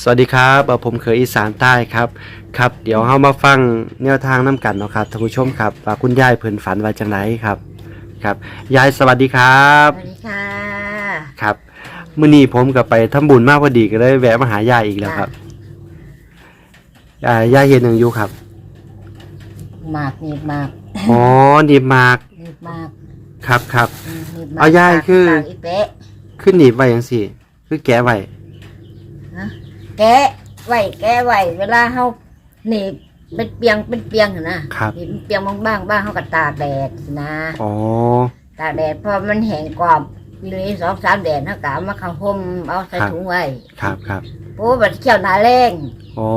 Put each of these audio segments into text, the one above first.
สวัสดีครับเอ่อผมเคยอีสานใต้ครับครับ เดี๋ยวเฮามาฟังแนวทางน้กันเนาะครับท่านผู้ชมครับว่าคุณยายเพิ่นฝันว่าจังไดครับครับยายสวัสดีครับสวัสดีค่ะครับมื้อนี้ผมก็ไปทำบุญมาพอดีก็เลยแวะมาหายายอีกแล้วครับอ่ายายเฮ็ดหยังอยู่ครับหมากหนีบหมากอ๋อดีบมากหนีบหมากครับครับอืมหนีบหมากเอาย่ายคือปากอีเป๊ะขึ้นหนีบไว้จังซี่ คือแกะไว้นะ แกะไว้แกะไว้เวลาเฮาหนีบเป็นเปียงเป็นเปียงหั่นนะครับ หนีบเป็นเปียงบ้างๆบ้างเฮาก็ตากแดดนะ อ๋อ ตากแดดพอมันแห้งกรอบอยู่ในสองสามแดดเฮาก็เอามาเข้าห่มเอาใส่ถุงไว้ครับครับโอ้บัดเที่ยวหนาแรงอ๋อ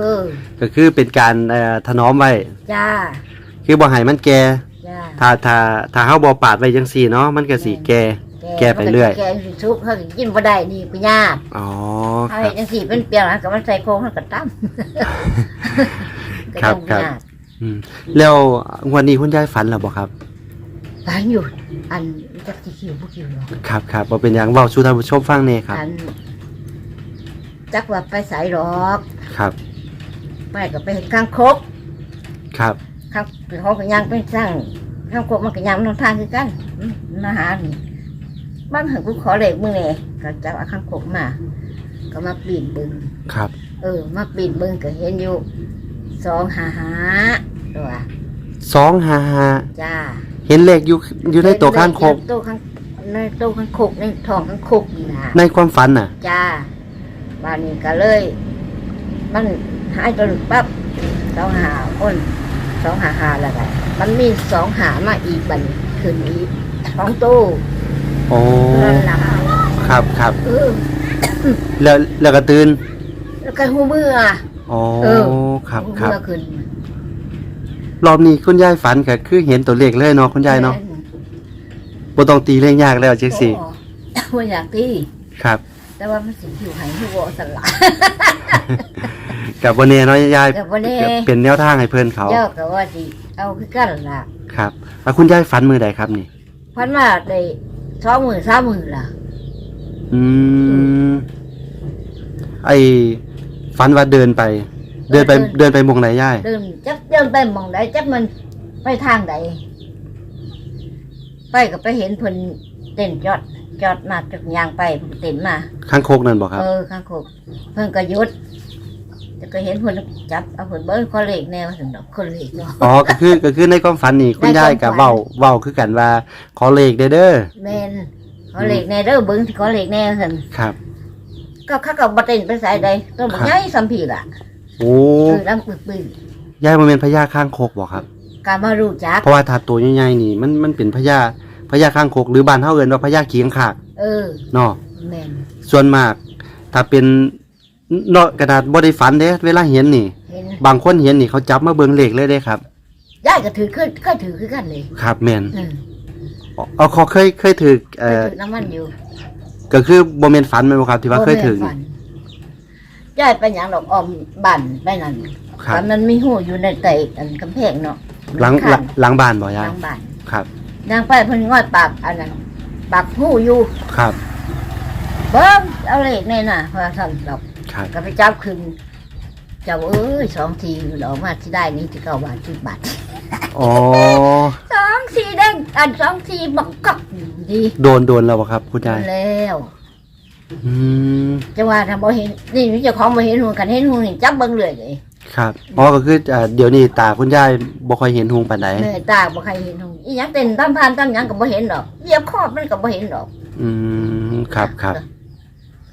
เออก็คือเป็นการเอ่อถนอมไว้ จ้าคือบ่ให้มันแก่จ้าถ้าถ้าถ้าเฮาบ่ปาดไว้จังซี่เนาะ มันก็สิแก่ แกะไปเรื่อย แกะสิทุกเฮาก็กินบ่ได้นี่ก็ยากอ๋อคเอารับเห็ดจังสี่เป็นเปรียงแล้วก็มันใส่โครงแล้วก็ตั้มครับครับ อืมแล้วงวันนี้คุณยายฝันแล้วบ่ครับฝันอยู่ อันจักสิคิวบ่คิวหรอกครับครับบ่เป็นหยังเว้าสู่ท่านผู้ชมฟังแหน่ครับ อัน จักว่าไปสายหรอกครับ ไปก็ไปเห็นข้างคกครับ ข้างเขาก็ยังเป็นสร้างข้างคกมันก็ยังมันทางคือกันอืมมาหานี่ บ้างเห็นกูขอเหล็กมือเลยก็จะเอาข้างคกมา ก็มาปีนบึงครับ เออ มาปีนบึงก็เห็นอยู่สองหาหาตัว255จ้าเห็นเลขอยู่อยู่ในตัวข้างโคกตู้ข้างในตู้ข้างโคกในท้องข้างโคกนี่นะในความฝันน่ะ จ้าบ้านนี้ก็เลย มันหายตัวหนึ่งปั๊บสองหาคนสองหาหาแล้วไงมันมีสองหามาอีกบัดนคืนนี้สองตู้ โอ้นั่นหลับครับครับเออแล้วแล้วก็ตื่นแล้วก็หูมืออะอ๋อเออ ครับหูครับ มือขึ้นรอบนี้คุณยายฝันก็คือเห็นตัวเลขเลยเนาะคุณยายเนาะบ่ต้องตีเลขยากแล้วจังซี่โอ้ว่าอยากที่ครับ แต่ว่ามันสิอยู่ใหายหัวสลายกับบ่แน่เนาะยายกับบ่แน่เป็นแนวทางให้เพิ่นเขาเจ้าก็ว่าสิเอาคือกันล่ะครับแล้วคุณยายฝันมือใดครับนี่พันว่าได้ สองหมื่นสามหมื่นล่ะ อืมไอฝันว่าเดินไป เดินไปเดินเดินไปหมองไหนยายเดินจักเดินไปหมองใดจักมันไปทางใดไปก็ไปเห็นเพิ่นเต้นจอดจอดมาจากยางไปเพิ่นเต้นมา ข้างโคกนั่นบอกครับ เออข้างโคกเพิ่นก็หยุด แต่ก็เห็นเพิ่นจับเอาเพิ่นเบิ้งคอเหล็กแนวถึงดอกคนเหล็กเนาะอ๋อก็คือก็คือในความฝันนี่คุณยายกับในความฝันเว้าเว้าคือกันว่าขอเลขเด้อเด้อแม่นคอเหล็กแนวเด้อเบิ้งที่คอเหล็กแนวซั่นครับ ก็เขาก็บ่เต้นไปไสใดต้นบ่ใหญ่สัมผีล่ะโอ้เออดังปึกยายมันเป็นพญาข้างโคกบอกครับๆก็มารู้จักเพราะว่าถ้าตัวใหญ่ๆนี่ มันมันเป็นพญาพญาข้างโคกหรือบ้านเฮาเอิ้นว่าพญาเขียงขากเออเนาะแม่นส่วนมาก ถ้าเป็น เนาะกระดาษบ่ได้ฝันเด้เวลาเห็นนี่ เห็นบางคนเห็นนี่เขาจับมาเบิ่งเลขเลยเด้ครับ ยายก็ถือขึ้นก็ถือคือกันเลยครับแม่นอืมเอาเขาเคยเคยถือเอ่อถือน้ำมันอยู่ก็คือบ่แม่นฝันแม่นบ่ครับที่ว่าเคยถือบ่แม่นฝันยายไปหยังดอกออมบั่นไปนั่นครับตอนนั้นมีหูอยู่ในไตอันกำแพงเนาะหลังหลังหลังบ้านบ่หยายลังบ้านครับ นางไปเพิ่นงอดปากอันนั้นปากหูอยู่ ครับ เบิ่งเอาเลขในน่ะเพราะท่านดอก ครับ ก็ไปจับขึ้นเจ้าเอ้ยสองทีดอกมาที่ได้นี่ที่เก้าบาทสิบบาทอ๋อ สองทีเด้งอันสองทีบักกักดีโดนโดนแล้วบ่ครับคุณยายแล้วอืมจะว่าถ้าบ่เห็นนี่เจ้าของบ่เห็นหูกันเห็นหูนี่จับเบิ่งเลยเลยครับอ๋อก็คือเอ่อเดี๋ยวนี้ตาคุณยายบ่ค่อยเห็นหุงปานใดแม่ตาบ่ใครเห็นหงอีหยังเต้นตามพานตามหยังก็บ่เห็นดอกเหยียบคอบมันก็บ่เห็นดอก อืมครับครับ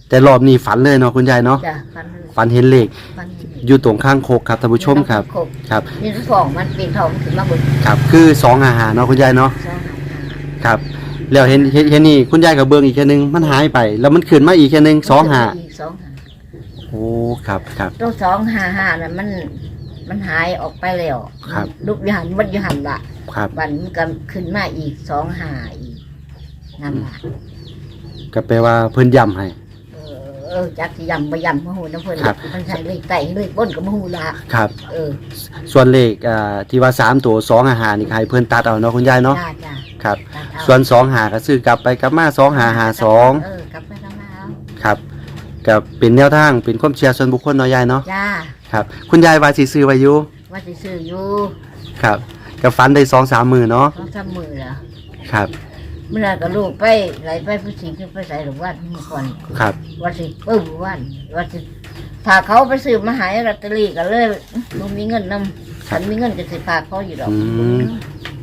แต่รอบนี้ฝันเลยเนาะคุณยายเนาะจ้ะฟันฝันเห็นเลขฟันอยู่ตรงข้างโคกครับท่านผู้ชมครับ ครับ นี่ฟองมันปีนทองขึ้นมาบนครับ คือ2อาหารเนาะคุณยายเนาะสองหางครับ แล้วเห็นเห็นเห็นนี่คุณยายก็เบิ่งอีกแค่ยหนึงมันหายไป แล้วมันขึ้นมาอีกแค่ยหนึงสองหาอีกสองหาโอ้ครับครับตัวสองหาหาน่ะมัน มันหายออกไปแล้วครับ ลูกอยูหันวัดอยูหันละครับ วันมันก็ขึ้นมาอีกสองหาอีกนั่นละก็แปลว่าเพิ่นย้ำให้ เออเออจักสิยำบ่ยำมะฮูน้ำเพิ่นครับ มันใส่เลยไต่เลยบนกับมะฮูละครับ เออส่วนเลขอ่าที่ว่าสามตัวสองอาหารนี่ใครเพิ่นตัดเอาเนาะคุณยายเนาะจ้าจ้าครับ ตัดเอาส่วนสองหาก็ซื้อกลับไปกลับมาสองหาหาสองเออกลับไปทำมาเอาครับกับเป็นแนวทางเป็นความเชื่อส่วนบุคคลเนาะยายเนาะจ้าครับคุณยายว่าสิซื้อไว้อยู่ว่าสิซื้ออยู่ครับกับฟันได้สองสามมือเนาะต้องทำมือเหรอครับ เมื่อไหร่ก็ลูกไปไหลไปผู้สิงขึ้นไปใส่หรือว่าเมื่อก่อนครับว่าสิปึ้งวันว่าสิถ้าเขาไปซื้อมาใหายลอตเตอรี่ก็เลยบ่มีเงินนำฉันมีเงินก็สิฝากเขาอยู่ดอกอืม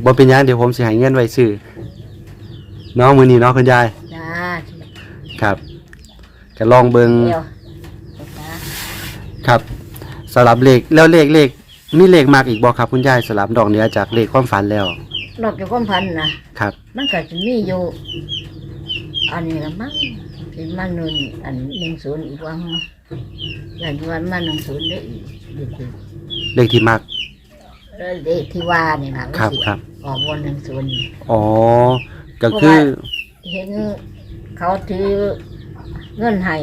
บ่เป็นหยังเดี๋ยวผมสิให้เงินไว้ซื้อเน้องมือนี้เนาะคุณยาย จ้าครับก็ลองเบิงเดียวจ้าครับสำหรับเลขแล้วเลขเลขมีเลขมากอีกบ่ครับคุณยายสำหรับดอกเหนือจากเลขความฝันแล้ว นอกจากความพันนะครับ มันก็จะมีอยู่ อันนี้ละมั้งที่มันนึงอันหนึ่งศูนย์อีกวังอย่างที่วันมาหนึ่งศูนย์ได้อีกอีกอีกเลขที่มากเออเด็กที่ว่าเนี่ยนะครับครับ ออกวันหนึ่งศูนย์ อ๋อ ก็คือ เห็นเขาถือเงินให้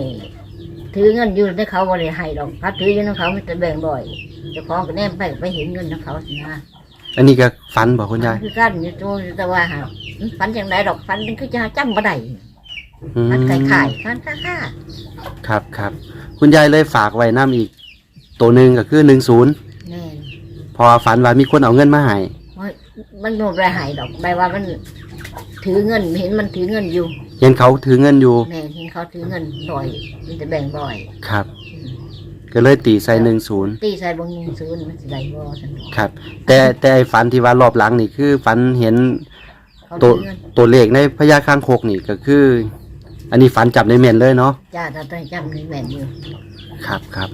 ถือเงินอยู่ในเขาบริให้ดอกเขาถืออยู่ในเขามันจะแบ่งบ่อยเจ้าของก็แนมไปไปเห็นเงินของเขาสินะ อันนี้ก็ฝันบ่คุณยายคือกันอยู่ตัวแต่ว่าหาฝันอย่างไรดอกฝันเป็นคือจะจำบ่ได้อืมฝันไข่ไข่ฝันค่าค่าครับครับ คุณยายเลยฝากไว้น้ำอีก ตัวหนึ่งก็คือหนึ่งศูนย์แน่นพอฝันว่ามีคนเอาเงินมาให้ว่ามันโดนไรหายดอกใบว่ามัน ถือเงินเห็นมันถือเงินอยู่เห็นเขาถือเงินอยู่แม่เห็นเขาถือเงินบ่อย มันจะแบ่งบ่อย ครับอืม ก็เลยตีใส่หนึ่งศูนย์ตีใส่บงหนึ่งศูนย์มันจะได้บ่สันดอกครับ แต่แต่ไอ้ฝันที่ว่ารอบหลังนี่คือฝันเห็นเขาตัวถือเงินตัวเลขในพญาคางคกนี่ก็คือ อันนี้ฝันจับในเมนเลยเนาะจ้าถ้าต้องจำนี่แม่นอยู่ครับครับ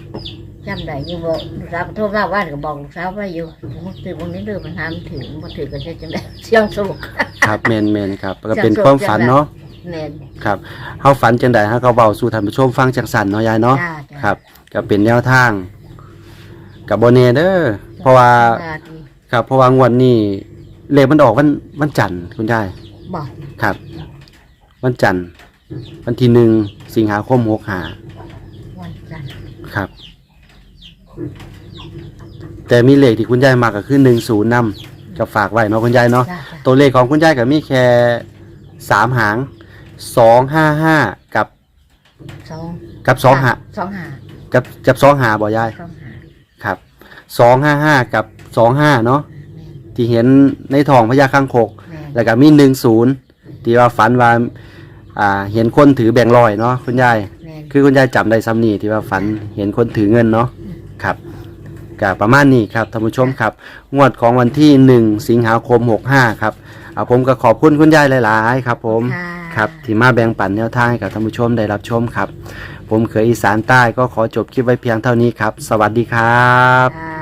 จำได้อยู่บอกลูกสาวโทรมาว่านก็บอกลูกสาวว่าอยู่มันถือบงนี้เด้อมันทำถึงมันถือก็จะจังได้เสียงสลุก ครับเมนเมนครับก็เป็นความฝันเนาะแม่นครับเฮาฝันจังใดเฮาก็เว้าสู่ท่านผู้ชมฟังจังสันเนาะยายเนาะ จ้าจ้า ครับ ก็เป็นแนวทางกับบ่แน่เด้อเพราะว่าจ้ดีครับเพราะว่างวดนี้เลขมันออกวันวันจันทร์คุณยายบอกครับ วันจันทร์วันที่หนึ่งสิงหาคมหกหาวันจันทร์ครับ แต่มีเลขที่คุณยายมาก็คือหนึ่งศูนย์นำกับฝากไว้เนาะคุณยายเนาะจ้าจ้าตัวเลขของคุณยายก็มีแค่สามหางสองห้าห้ากับสองกับสองหาสองหา กับกับสองหาบ่ยายสองหาครับสองห้าห้ากับสองห้าเนาะแม่นที่เห็นในทองพญาคังคก แม่นแล้วก็มีหนึ่งศูนย์ที่ว่าฝันว่าอ่าเห็นคนถือแบ่งค์ร้อยเนาะคุณยาย แม่นคือคุณยายจำได้ซ้ำนี่ที่ว่าฝันเห็นคนถือเงินเนาะครับก็ประมาณนี้ครับท่านผู้ชมครับ งวดของวันที่หนึ่งสิงหาคมหกห้าครับ เอาผมก็ขอบคุณคุณยายหลายๆ ครับ ผม ค่ะครับที่มาแบ่งปันแนวทางให้กับท่านผู้ชมได้รับชมครับ ผมเคยอีสานใต้ก็ขอจบคลิปไว้เพียงเท่านี้ครับ สวัสดีครับ ค่ะ